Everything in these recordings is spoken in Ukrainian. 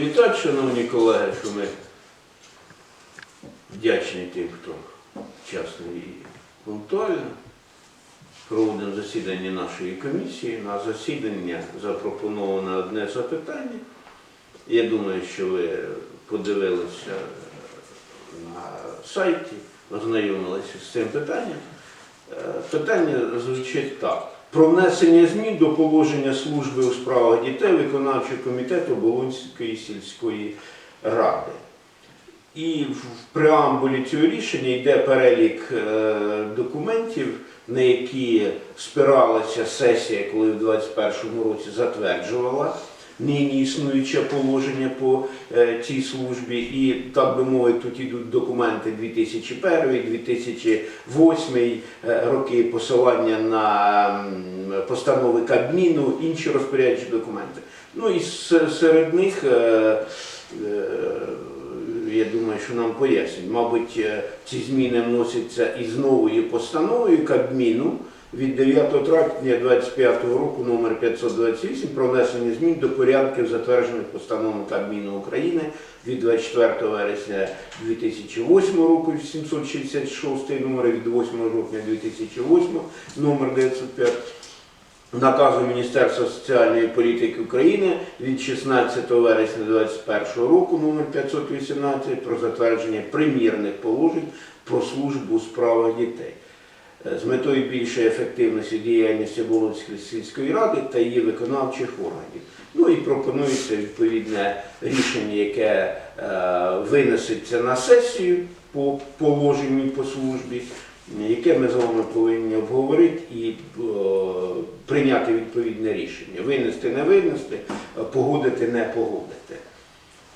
Вітаю, шановні колеги, що ми вдячні тим, хто вчасно і пунктуально проводимо засідання нашої комісії. На засідання запропоновано одне запитання. Я думаю, що ви подивилися на сайті, ознайомилися з цим питанням. Е, Питання звучить так. Про внесення змін до положення служби у справах дітей виконавчого комітету Болонської сільської ради. І в преамбулі цього рішення йде перелік е, документів, на які спиралася сесія, коли в 2021 році затверджувала нині існуюче положення по е, цій службі. І так би мовити, тут йдуть документи 2001, 2008 е, роки, посилання на постанови Кабміну, інші розпорядчі документи. Ну і серед них. е, я думаю, що нам пояснять. Мабуть, ці зміни вносяться із новою постановою Кабміну від 9 травня 2025 року номер 528 про внесення змін до порядків, затверджених постановою Кабміну України від 24 вересня 2008 року 766 номер від 8 жовтня 2008 номер 905 наказу Міністерства соціальної політики України від 16 вересня 2021 року номер 518 про затвердження примірних положень про службу у справах дітей з метою більшої ефективності діяльності Волинської сільської ради та її виконавчих органів. Ну і пропонується відповідне рішення, яке е, винесеться на сесію по положенню по службі, яке ми з вами повинні обговорити і е, прийняти відповідне рішення. Винести, не винести, е, погодити, не погодити.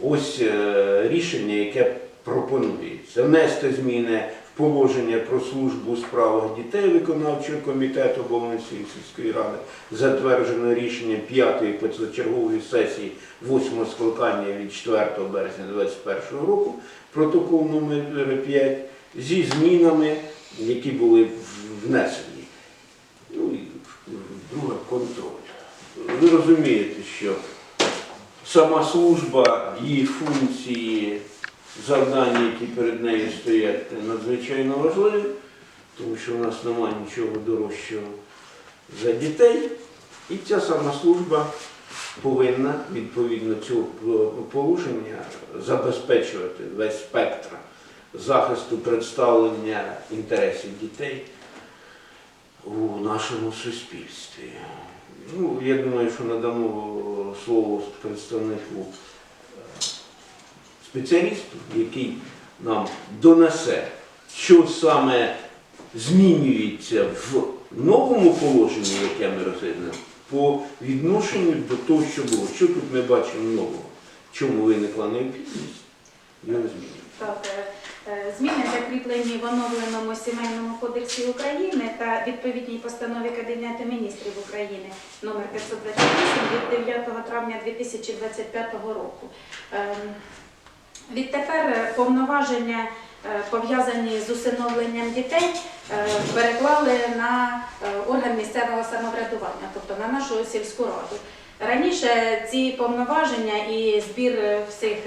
Ось е, рішення, яке пропонується. Внести зміни положення про службу у справах дітей виконавчого комітету Болонської сільської ради, затверджено рішення 5-ї позачергової сесії 8-го скликання від 4 березня 2021 року, протокол номер 5, зі змінами, які були внесені. Ну і друге контроль. Ви розумієте, що сама служба, її функції, завдання, які перед нею стоять, надзвичайно важливі, тому що в нас немає нічого дорожчого за дітей. І ця сама служба повинна відповідно цього положення забезпечувати весь спектр захисту представлення інтересів дітей у нашому суспільстві. Ну, я думаю, що надамо слово представнику е, спеціалісту, який нам донесе, що саме змінюється в новому положенні, яке ми розглядаємо, по відношенню до того, що було. Що тут ми бачимо нового? Чому виникла необхідність? Його змінювати. Так, е, е, зміни закріплені в оновленому сімейному кодексі України та відповідній постанові Кабінету міністрів України номер 528 від 9 травня 2025 року. Відтепер е, повноваження, е, пов'язані з усиновленням дітей, е, переклали на орган місцевого самоврядування, тобто на нашу сільську раду. Раніше ці повноваження і збір всіх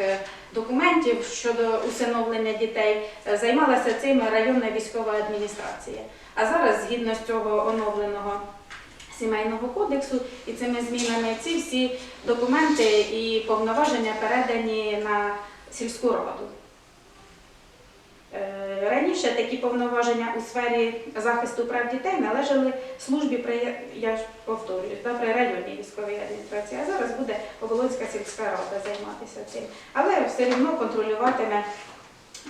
документів щодо усиновлення дітей займалася цим районна військова адміністрація. А зараз, згідно з цього оновленого сімейного кодексу і цими змінами, ці всі документи і повноваження передані на сільську раду. Е, Раніше такі повноваження у сфері захисту прав дітей належали службі при я ж повторюю, при районній військовій адміністрації. А зараз буде Оболонська сільська рада займатися цим. Але все одно контролюватиме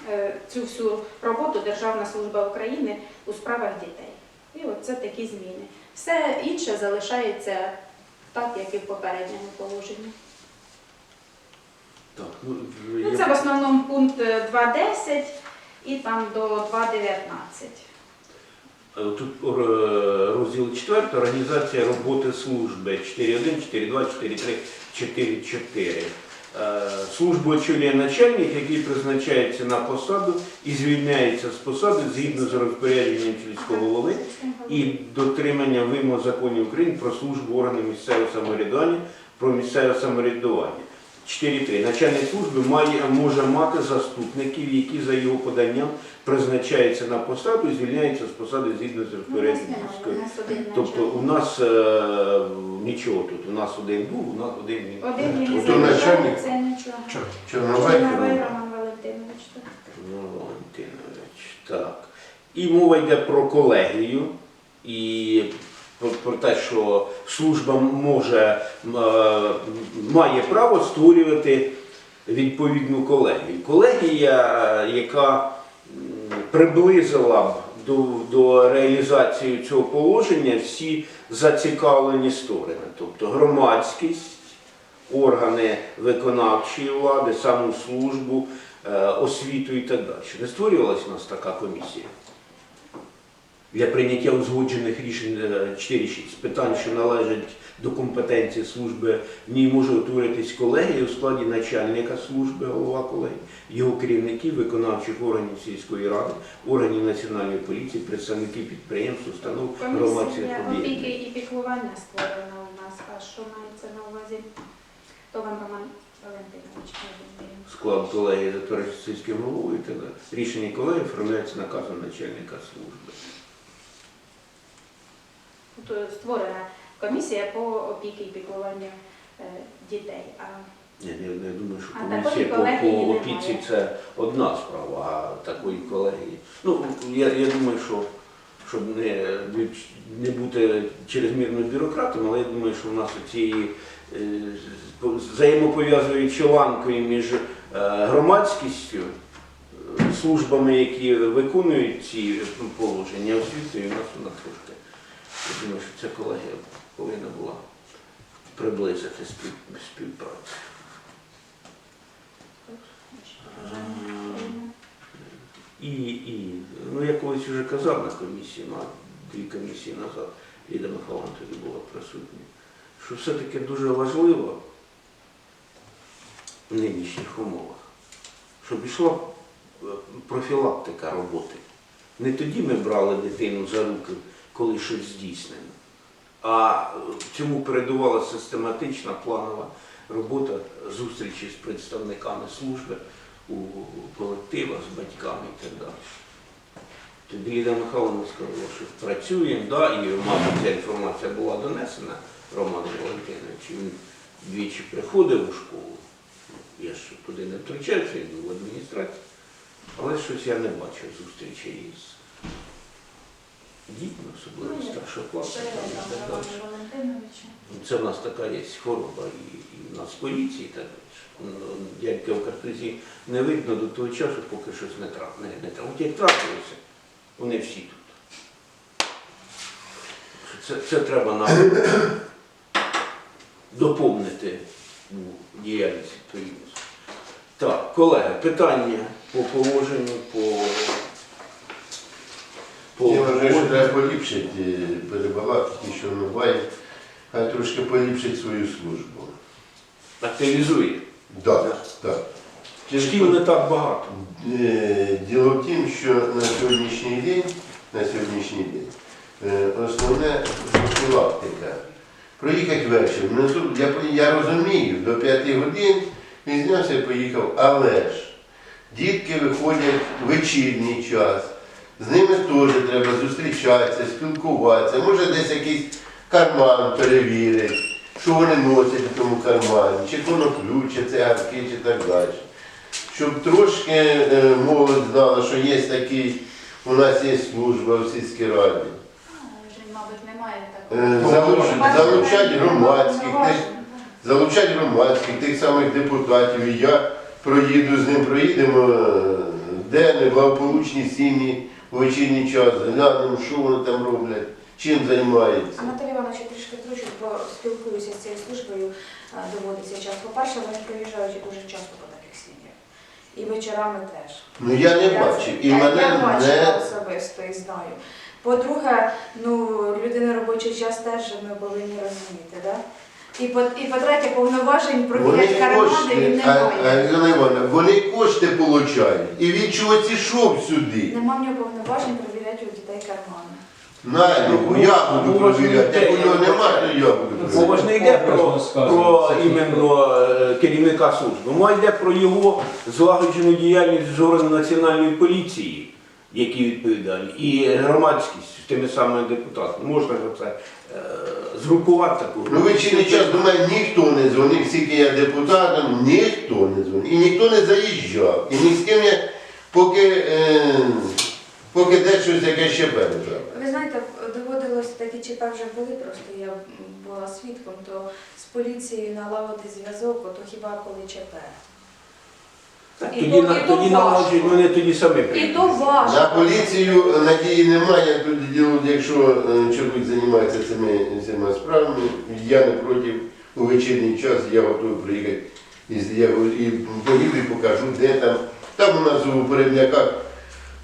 е, цю всю роботу Державна служба України у справах дітей. І от це такі зміни. Все інше залишається так, як і в попередньому положенні. Так, ну, Ну, це в основному пункт е, 2.10 і там до 2.19. Е, Тут е, розділ 4, організація роботи служби 4.1, 4.2, 4.3, 4.4. Е, Службу очолює начальник, який призначається на посаду і звільняється з посади згідно з розпорядженням сільського голови і дотримання вимог законів України про службу органів місцевого самоврядування, про місцеве самоврядування. 4.3. Начальник служби має, може мати заступників, які за його поданням призначаються на посаду і звільняються з посади згідно з Ну, розпорядженням Тобто у нас е, нічого тут. У нас один був, у нас один він. Один він Ото начальник? це нічого. Чорновай Чорновий керував. Роман Валентинович. так. Ну, Валентинович, так. І мова йде про колегію і про, про те, що служба може, е, має право створювати відповідну колегію. Колегія, е, яка приблизила б до, до реалізації цього положення всі зацікавлені сторони, тобто громадськість, органи виконавчої влади, саму службу, е, освіту і так далі. Не створювалася у нас така комісія для прийняття узгоджених рішень е, 4.6 питань, що належать до компетенції служби, в ній може утворитись колегія у складі начальника служби, голова колегії, його керівників, виконавчих органів сільської ради, органів національної поліції, представників підприємств, установ, громадських Комісія опіки і піклування створена у нас. А що мається на увазі? То вам Роман Валентинович. Склад колегії затверджується сільським головою. Рішення колегії оформляється наказом начальника служби. Е, створена комісія по опіки і піклуванню е, дітей. А Я не, не думаю, що комісія по, по опіці це одна справа, а такої колегії. Ну, я, я думаю, що щоб не, не бути чрезмірно бюрократом, але я думаю, що в нас цієї взаємопов'язуючої ланкою між е, громадськістю, е, службами, які виконують ці положення освітою, у нас вона трошки. Я думаю, що ця колегія повинна була приблизити спів, співпрацю. І, і, ну я колись вже казав на комісії, на дві комісії назад, Ліда Михайловна тоді була присутня, що все-таки дуже важливо в нинішніх умовах, щоб йшла е, профілактика роботи. Не тоді ми брали дитину за руки, коли щось здійснено, а цьому передувала систематична планова робота зустрічі з представниками служби у колективах, з батьками і так далі. Тоді Ліда Михайловна сказала, що працюємо, да, і мабуть ця інформація була донесена Роману Валентиновичу. Він двічі приходив у школу. Я ж туди не втручався, був в адміністрації. Але щось я не бачив зустрічей із дітьми, особливо Ну, старшокласниками і так далі. Це в нас така є хвороба і, і в нас в поліції так. Ну, Дядька в картузі не видно до того часу, поки щось не трап, не, не. От як трапилося, вони всі тут. Це, це треба нам доповнити у діяльність відповідно. Так, колеги, питання по положенню, по, по Я вважаю, що треба поліпшити, перебалакати, що буває, хай трошки поліпшить свою службу. активізує. Так, так. Шкіл не так багато. Е, Діло в тім, що на сьогоднішній день, на сьогоднішній день е, основне профілактика. Проїхати ввечері. Ну, Я, я розумію, до 5 годин він знявся і поїхав, але ж дітки виходять в вечірній час. З ними теж треба зустрічатися, спілкуватися, може десь якийсь карман перевірити, що вони носять у тому кармані, чи коноплю, чи цигарки, чи так далі щоб трошки е, молодь знала, що є такий, у нас є служба в сільській раді. Немає Е, Залучать громадських, тих, залучать громадських, тих самих депутатів. І я проїду з ним, проїдемо, е, де не благополучні сім'ї у вечірній час, глянемо, що вони там роблять, чим займаються. Анатолій Іванович, я трішки тручу, бо спілкуюся з цією службою, е, доводиться час. По-перше, вони приїжджають дуже часто по таких сім'ях. І вечорами теж. Ну я не бачив. І я, мене я бачила не особисто і знаю. По-друге, ну, людина робочий час теж ми повинні розуміти, да? І, по, і по-третє, повноважень вони провіряти кармани кошти, він не а, має. Ірина Івановна, вони кошти получають. І він чогось ішов сюди. Нема в нього повноважень перевіряти у дітей кармани. Найду, бо я буду провіряти. Як у нього немає, то я буду Мова ж не йде про, про іменно е, керівника служби. Мова йде про його злагоджену діяльність з органу національної поліції, які відповідальні, і громадськість з тими самими депутатами. Можна ж це е, згрупувати таку. Ну вечірній час до мене ніхто не дзвонив, скільки я депутатом, ніхто не дзвонив. І ніхто не заїжджав. І ні з ким я поки, е, поки десь щось яке ще пережав. Ви знаєте, доводилось такі ЧП вже були, просто я була свідком, то з поліцією налагодити зв'язок, то хіба коли ЧП. Так, І тоді то- на- і то тоді важко. налагоджують, вони тоді самі І то прийдуть. важко. На поліцію надії немає, тоді діло, якщо е, чоловік займається цими, цими справами, я не проти у вечірній час, я готовий приїхати і, я, го- і поїду і покажу, де там. Там у нас у передняках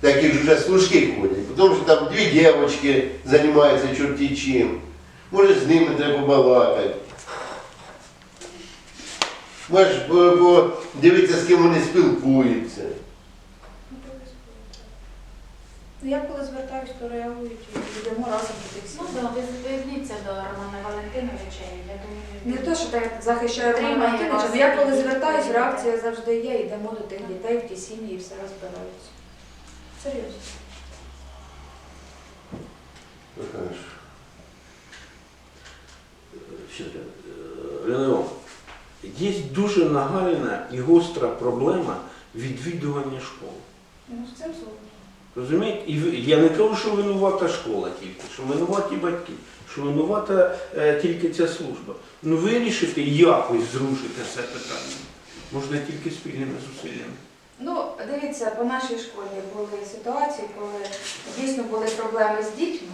такі ж вже служки ходять, тому що там дві дівчатки займаються чорті чим. Може з ними треба побалакати. По- дивитися, з ким вони спілкуються. Ну, я коли звертаюсь, то реагують і йдемо разом до тих Ну, да, ви зверніться до Романа Валентиновича, і я думаю, Не то, що я захищаю Романа Валентиновича, вас. але я коли звертаюсь, реакція завжди є, йдемо до тих дітей, в ті сім'ї і все розбираються. Серйозно. Ну, хорошо. Ще, е, є дуже нагальна і гостра проблема відвідування школи. Ну, з цим згодом. Розумієте? І я не кажу, що винувата школа тільки, що винуваті батьки, що винувата е, тільки ця служба. Ну вирішити якось зрушити це питання можна тільки спільними зусиллями. Ну, дивіться, по нашій школі були ситуації, коли дійсно були проблеми з дітьми,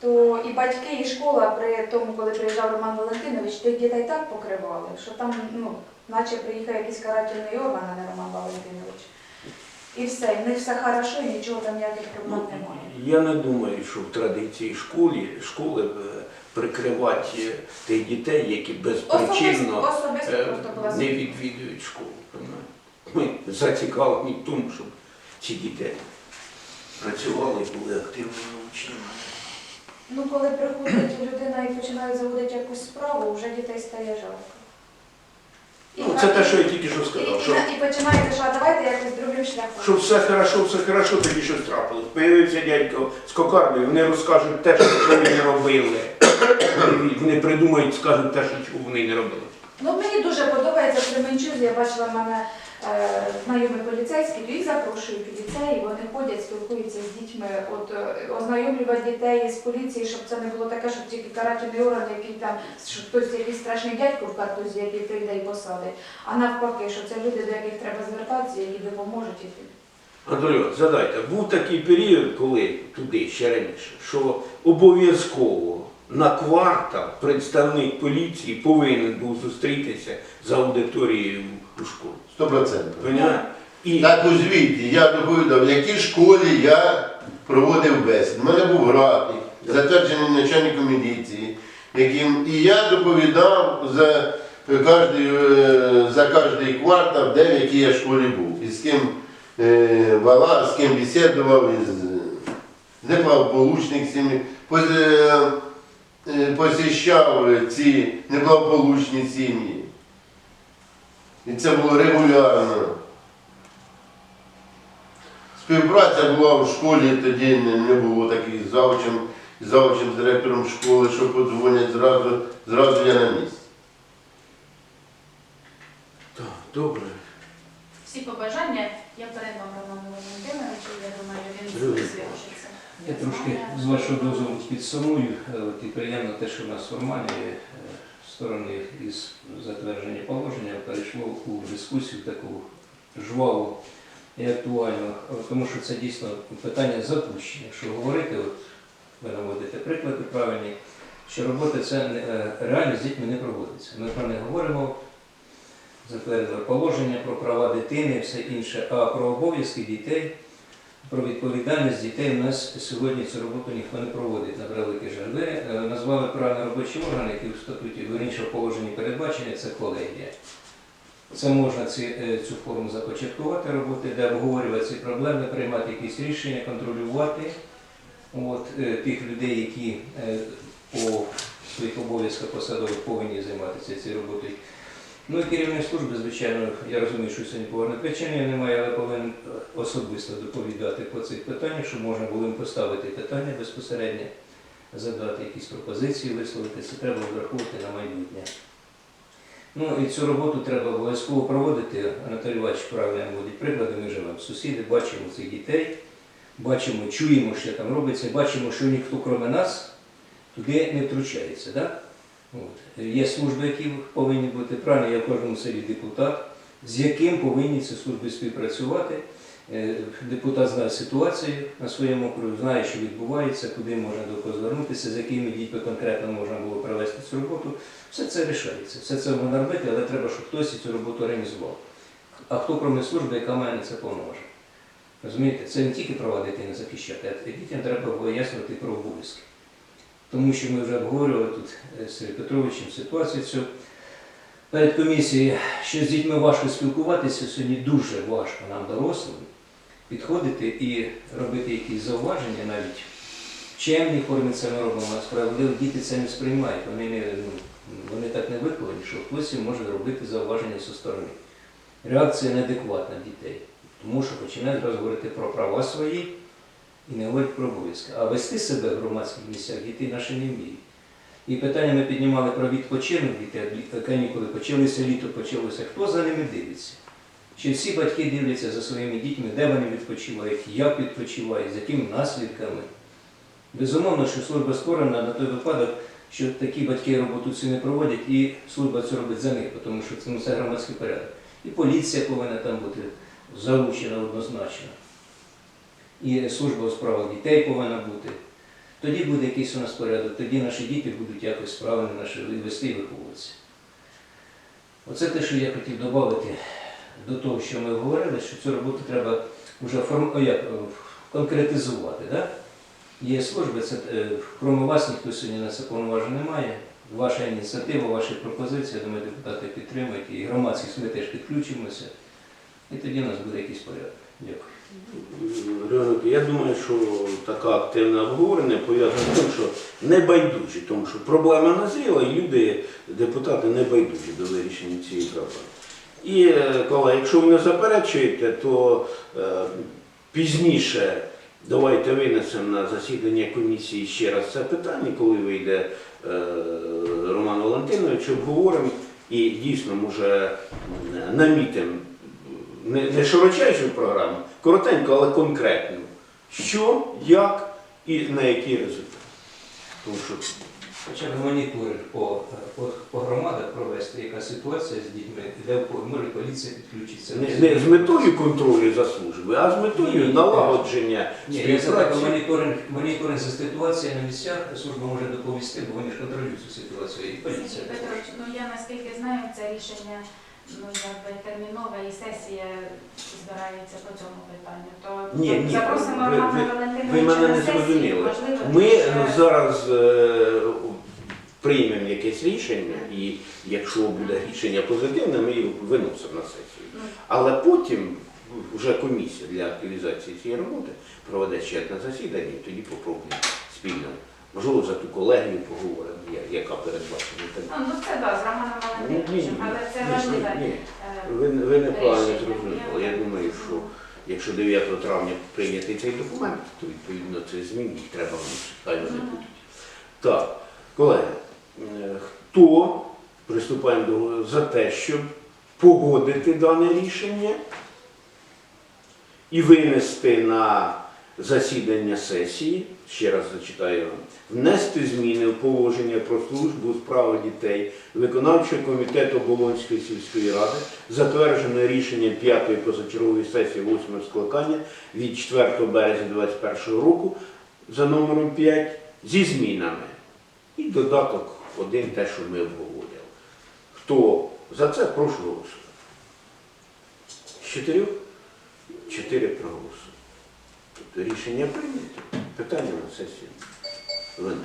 то і батьки, і школа при тому, коли приїжджав Роман Валентинович, тих дітей так покривали, що там, ну, наче приїхав якийсь карательний орган, а не Роман Валентинович. І все, в них все хорошо, і нічого там ніяких проблем Ну, немає. я не думаю, що в традиції школі, школи е, прикривати е, тих дітей, які безпричинно Особисто, особисто е, просто була не відвідують школу. Ми зацікавлені в тому, щоб ці діти працювали і були активними учнями. Ну, коли приходить людина і починає заводити якусь справу, вже дітей стає жалко. І Ну, це те, що я тільки що сказав. і, Що, і починаєте, що а давайте якось другим шляхом. що все хорошо, все хорошо, тоді щось трапилось. Появився дядько з кокардою, вони розкажуть те, що вони не робили. Вони- придумають, скажуть те, що вони не робили. Ну, мені дуже подобається в Кременчузі, я бачила в мене знайомі поліцейські, то їх запрошують у вони ходять, спілкуються з дітьми, от е, ознайомлювати дітей з поліції, щоб це не було таке, щоб тільки карательний орган, який там, що хтось якийсь страшний дядько в картузі, який прийде і посадить, а навпаки, що це люди, до яких треба звертатися, які допоможуть іти. Анатолій, задайте, був такий період, коли туди ще раніше, що обов'язково на квартал представник поліції повинен був зустрітися з аудиторією у школі. Сто процентів. І Так у звіті я доповідав, в якій школі я проводив бесід. У мене був графік, затверджений начальником міліції, яким і я доповідав за кожний, е, за кожний квартал, де в якій я школі був. І з ким е, балав, з ким бесідував, із неплавополучних сім'ї. Поз- е, е, Посіщав ці неплавополучні сім'ї. І це було регулярно. Співпраця була в школі, тоді не, було таких з завучем, з директором школи, що подзвонять зразу, зразу я на місці. так, добре. всі побажання я передам Роману Валентиновичу, я думаю, він зв'яжеться. Я трошки з вашого дозволу підсумую. Е, І приємно те, що в нас формально е, сторони із затвердження положення перейшло у дискусію таку жваву і актуальну, тому що це дійсно питання запущення. Якщо говорити, от ви наводите приклади правильні, що робота це е, реально з дітьми не проводиться. Ми про не говоримо, затвердили положення про права дитини і все інше, а про обов'язки дітей про відповідальність дітей у нас сьогодні цю роботу ніхто не проводить на превеликий жаль. Е, назвали правильно робочий орган, який в статуті в іншому положенні передбачений, це колегія. Це можна е, цю форму започаткувати роботи, де обговорювати ці проблеми, приймати якісь рішення, контролювати от, е, тих людей, які по своїх обов'язках посадових повинні займатися цією роботою. Ну і керівник служби, звичайно, я розумію, що сьогодні поверне причини немає, але повинен е, особисто доповідати по цих питаннях, щоб можна було їм поставити питання безпосередньо, задати якісь пропозиції, висловити. Це треба враховувати на майбутнє. Ну і цю роботу треба обов'язково проводити. Анатолій правильно наводить приклади. Ми живемо сусіди, бачимо цих дітей, бачимо, чуємо, що там робиться, бачимо, що ніхто крім нас туди не втручається. Да? От. Є служби, які повинні бути правильно, є в кожному селі депутат, з яким повинні ці служби співпрацювати. Е, Депутат знає ситуацію на своєму округу, знає, що відбувається, куди можна до кого звернутися, з якими дітьми конкретно можна було провести цю роботу. Все це рішається, все це можна робити, але треба, щоб хтось цю роботу організував. А хто крім служби, яка має це повноваження? Розумієте, це не тільки права дитини захищати, а дітям треба пояснювати про обов'язки. Тому що ми вже обговорювали тут е, з Сергієм Петровичем ситуацію цю перед комісією, що з дітьми важко спілкуватися, сьогодні дуже важко нам дорослим підходити і робити якісь зауваження навіть в чемній формі це ми робимо, справедливо діти це не сприймають. Вони, не, ну, вони так не виховані, що хтось може робити зауваження зі сторони. Реакція неадекватна дітей, тому що починають зразу говорити про права свої і не говорять про обов'язки. А вести себе в громадських місцях діти наші не вміють. І питання ми піднімали про відпочинок дітей, канікули почалися, літо почалося. Хто за ними дивиться? Чи всі батьки дивляться за своїми дітьми, де вони відпочивають, як відпочивають, з якими наслідками? Безумовно, що служба створена на той випадок, що такі батьки роботу цю не проводять, і служба це робить за них, тому що це громадський порядок. І поліція повинна там бути залучена однозначно. І служба у справах дітей повинна бути. Тоді буде якийсь у нас порядок, тоді наші діти будуть якось правильно наші вести і виховуватися. Оце те, що я хотів додати до того, що ми говорили, що цю роботу треба вже форм... як, конкретизувати. Да? Є служби, це е, крім вас ніхто сьогодні на це повноважень немає. Ваша ініціатива, ваші пропозиції, думаю, депутати підтримують, і громадськість ми теж підключимося. І тоді у нас буде якийсь порядок. Я думаю, що таке активне обговорення пов'язане з тим, що не байдужі, тому що проблема назріла, і люди, депутати не байдужі до вирішення цієї проблеми. І, е, колеги, якщо ви не заперечуєте, то е, пізніше давайте винесемо на засідання комісії ще раз це питання, коли вийде е, Роман Валентинович, обговоримо і дійсно може намітимо не, не широчайшу програму, коротенько, але конкретну. Що, як і на який результат. Тому що Хоча б моніторинг по, по, по громадах провести, яка ситуація з дітьми, де може поліція підключиться. не, не з метою контролю за службою, а з метою ні, налагодження Ні, я за співпраці. моніторинг, моніторинг за ситуацією на місцях, служба може доповісти, бо вони ж контролюють цю ситуацію. І поліція. Петрович, ну я наскільки знаю, це рішення ну якби термінове і сесія збирається по цьому питанню. То Ні, ні, запросимо ви- Романа ви- ви мене не зрозуміли. Ми зараз е, приймемо якесь рішення, і якщо буде рішення позитивне, ми його виносимо на сесію. Ну, Але потім вже комісія для активізації цієї роботи проведе ще одне засідання, і тоді попробуємо спільно. Можливо, за ту колегію поговоримо, я- яка передбачена. Ну, ну це да, з Романом Ні, ні, Валентиновичем, ні. але це Ні, важливе. ні. е, Ви, ви неправильно рішення. зрозуміли. Я думаю, що якщо 9 травня прийнятий цей документ, то відповідно це змін їх треба вносити. Хай вони будуть. Так, колеги, е, хто приступаємо до за те, щоб погодити дане рішення і винести на засідання сесії, ще раз зачитаю вам, внести зміни в положення про службу у дітей виконавчого комітету Оболонської сільської ради, затверджене рішенням 5-ї позачергової сесії 8 скликання від 4 березня 2021 року за номером 5 зі змінами. І додаток один те, що ми обговорювали. Хто за це, прошу голосувати. З чотирьох? Чотири проголосують. Рішення прийнято. Питання на сесію виносимо.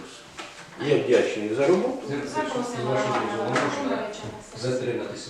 Я вдячний за роботу. Запросимо Романа дозволу, на сесію. затриматися.